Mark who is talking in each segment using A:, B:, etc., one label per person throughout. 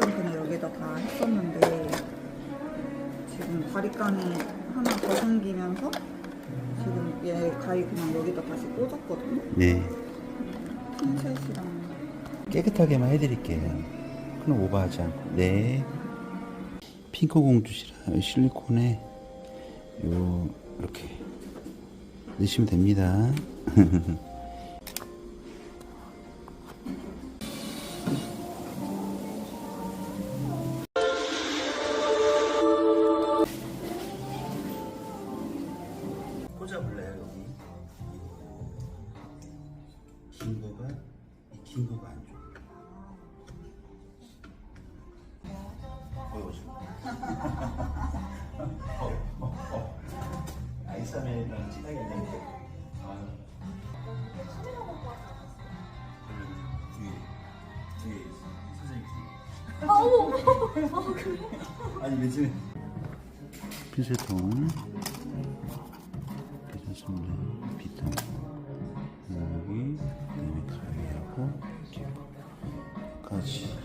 A: 그냥 여기다 다 했었는데 지금 바리깡이 하나 더 생기면서 지금 얘 가위 그냥 여기다 다시 꽂았거든요.
B: 네.
A: 핀셋이랑
B: 깨끗하게만 해드릴게요. 그럼 오버하지 않고. 네. 핑크 공주시라 실리콘에 요 이렇게 넣으시면 됩니다. 여기? 긴 거가 이긴 거가 안 좋아. 보여줘. 어, 어, 어. 아이스하면이랑 진하게 되는데. 아. 그러면 뒤에 뒤에 선생님 뒤에.
C: 아, 어머, 어머, 어, 그래?
B: 아니 요즘에 핀셋통 괜찮습니다. 비타 여기 그다음에 가위하고 이렇게까지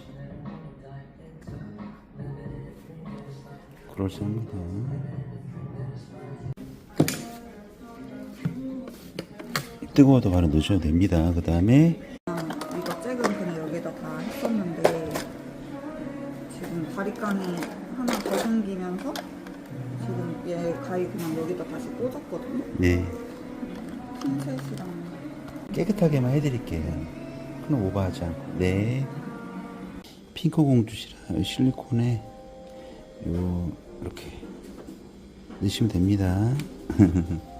B: 그럴싸합니다. 뜨거워도 바로 넣으셔도 됩니다. 그 다음에
A: 이거 잭은 그냥 여기다 다 했었는데 지금 바리깡이 하나 더 생기면서 지금 얘 가위 그냥 여기다 다시 꽂았거든요.
B: 네
A: 핀셋이랑
B: 깨끗하게만 해드릴게요. 그럼 오버하지 않고. 네. 핑크 공주시라 실리콘에 요 이렇게 넣으시면 됩니다.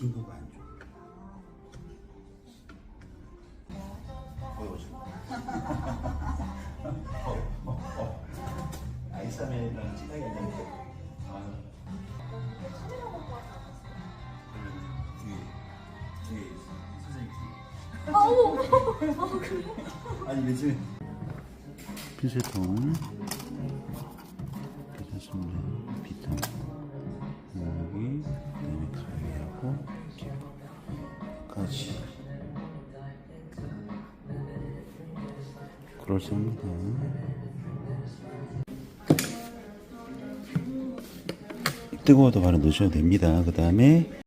B: 이긴 거가 안 좋아. 보여줘. 어, 어, 어. 아이스하면이랑 진하게 되는데. 아. 그러면 뒤에 뒤에 선생님 뒤에.
C: 아, 어머, 어머, 어, 그래?
B: 아니 요즘에 핀셋통 괜찮습니다. 그럴싸합니다. 뜨거워도 바로 넣으셔도 됩니다. 그 다음에